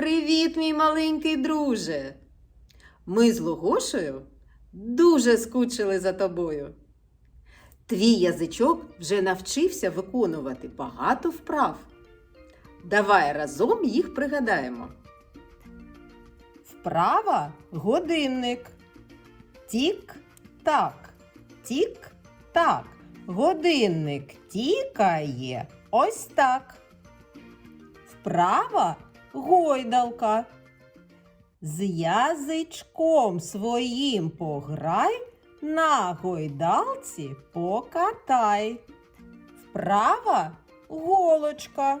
Привіт, мій маленький друже. Ми з Логошею дуже скучили за тобою. Твій язичок вже навчився виконувати багато вправ. Давай разом їх пригадаємо. Вправа годинник. Тік-так, тік-так. Годинник тікає ось так. Вправа гойдалка. З язичком своїм пограй, на гойдалці покатай. Вправа голочка.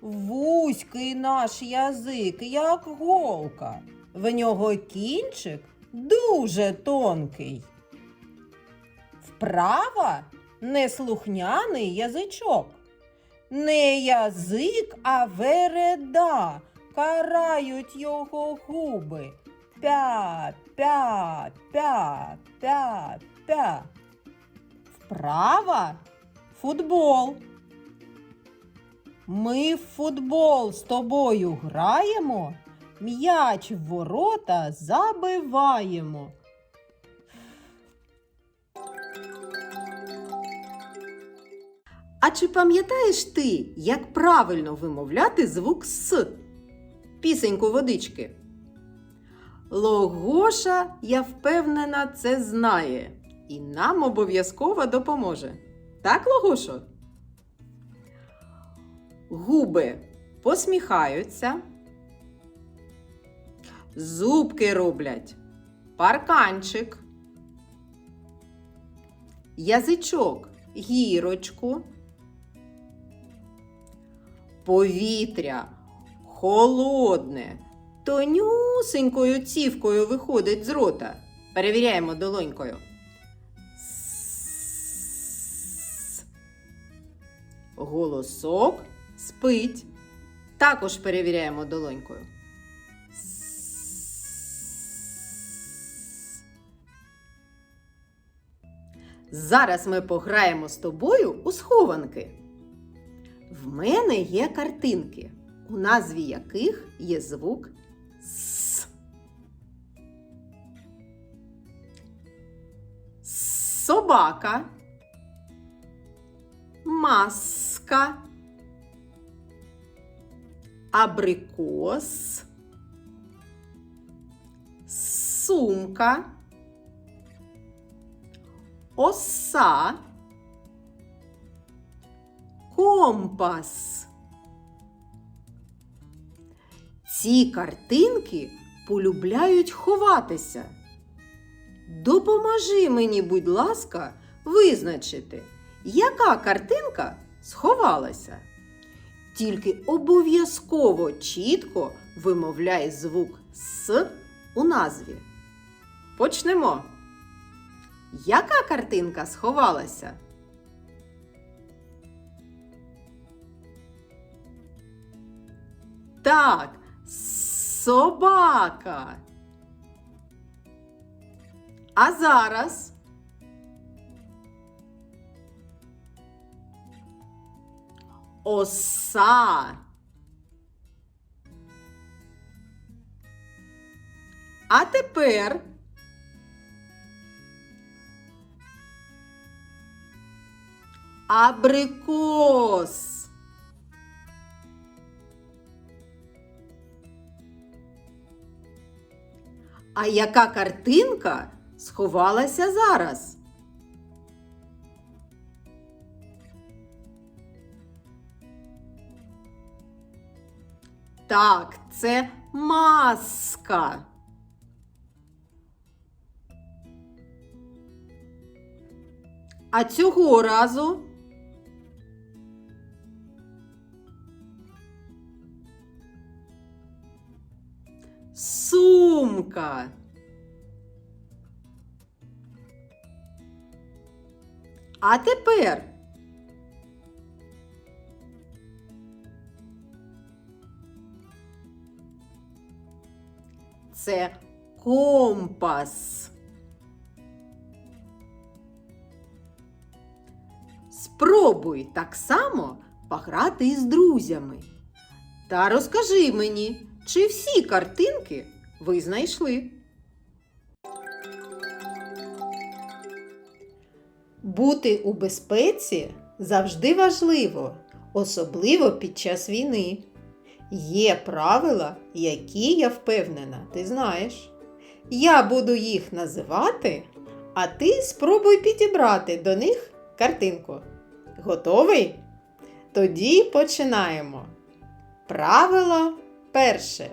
Вузький наш язик, як голка. В нього кінчик дуже тонкий. Вправа неслухняний язичок. Не язик, а вереда. Карають його губи. Пя, пя, пя, пя, пя. Вправа футбол. Ми в футбол з тобою граємо, м'яч в ворота забиваємо. А чи пам'ятаєш ти, як правильно вимовляти звук С? Пісеньку водички. Логоша, я впевнена, це знає і нам обов'язково допоможе. Так, Логошо? Губи посміхаються, зубки роблять, парканчик, язичок гірочку, повітря холодне, тонюсенькою цівкою виходить з рота. Перевіряємо долонькою. Голосок спить. Також перевіряємо долонькою. Зараз ми пограємо з тобою у схованки. В мене є картинки, у назві яких є звук С. Собака, маска, абрикос, сумка, оса, компас. Ці картинки полюбляють ховатися. Допоможи мені, будь ласка, визначити, яка картинка сховалася. Тільки обов'язково чітко вимовляй звук С у назві. Почнемо. Яка картинка сховалася? Так, собака. А зараз оса. А тепер абрикос. А яка картинка сховалася зараз? Так, це маска. А цього разу сумка. А тепер це компас. Спробуй так само пограти із друзями. Та розкажи мені, Чи всі картинки ви знайшли? Бути у безпеці завжди важливо, особливо під час війни. Є правила, які я впевнена, ти знаєш. Я буду їх називати, а ти спробуй підібрати до них картинку. Готовий? Тоді починаємо. Правило перше.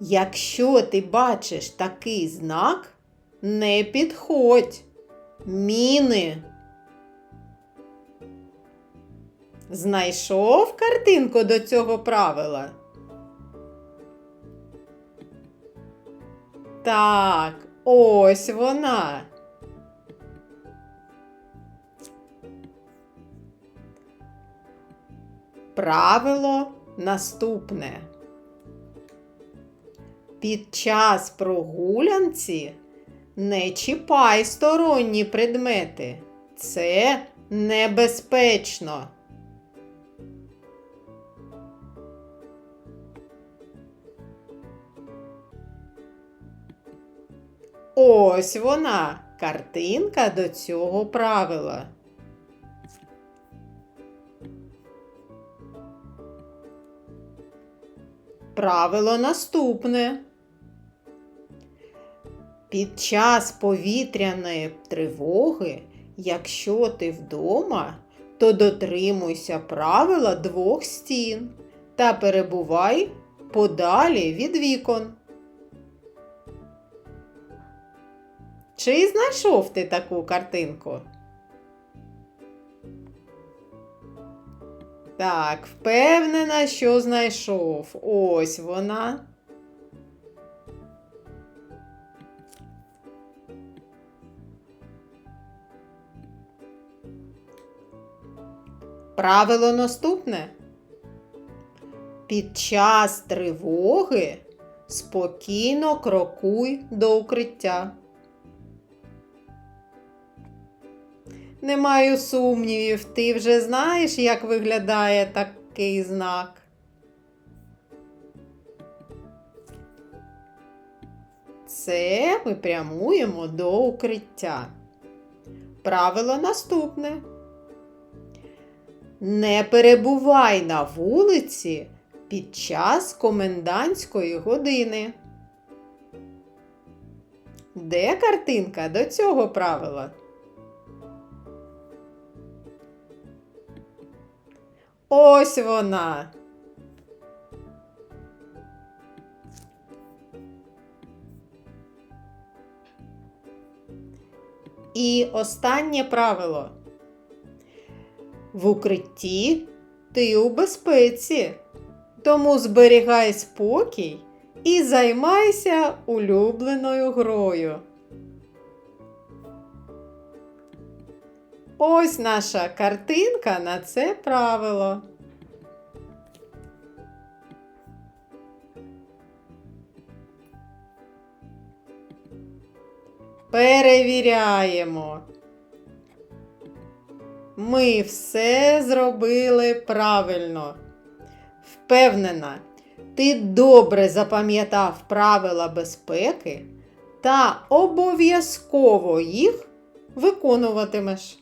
Якщо ти бачиш такий знак, не підходь. Міни. Знайшов картинку до цього правила? Так, ось вона. Правило наступне. Під час прогулянці не чіпай сторонні предмети. Це небезпечно. Ось вона, картинка до цього правила. Правило наступне. Під час повітряної тривоги, якщо ти вдома, то дотримуйся правила двох стін та перебувай подалі від вікон. Чи знайшов ти таку картинку? Так, впевнена, що знайшов. Ось вона. Правило наступне. Під час тривоги спокійно крокуй до укриття. Не маю сумнівів, ти вже знаєш, як виглядає такий знак. Це ми прямуємо до укриття. Правило наступне. Не перебувай на вулиці під час комендантської години. Де картинка до цього правила? Ось вона. І останнє правило. В укритті ти у безпеці, тому зберігай спокій і займайся улюбленою грою. Ось наша картинка на це правило. Перевіряємо. Ми все зробили правильно. Впевнена, ти добре запам'ятав правила безпеки та обов'язково їх виконуватимеш.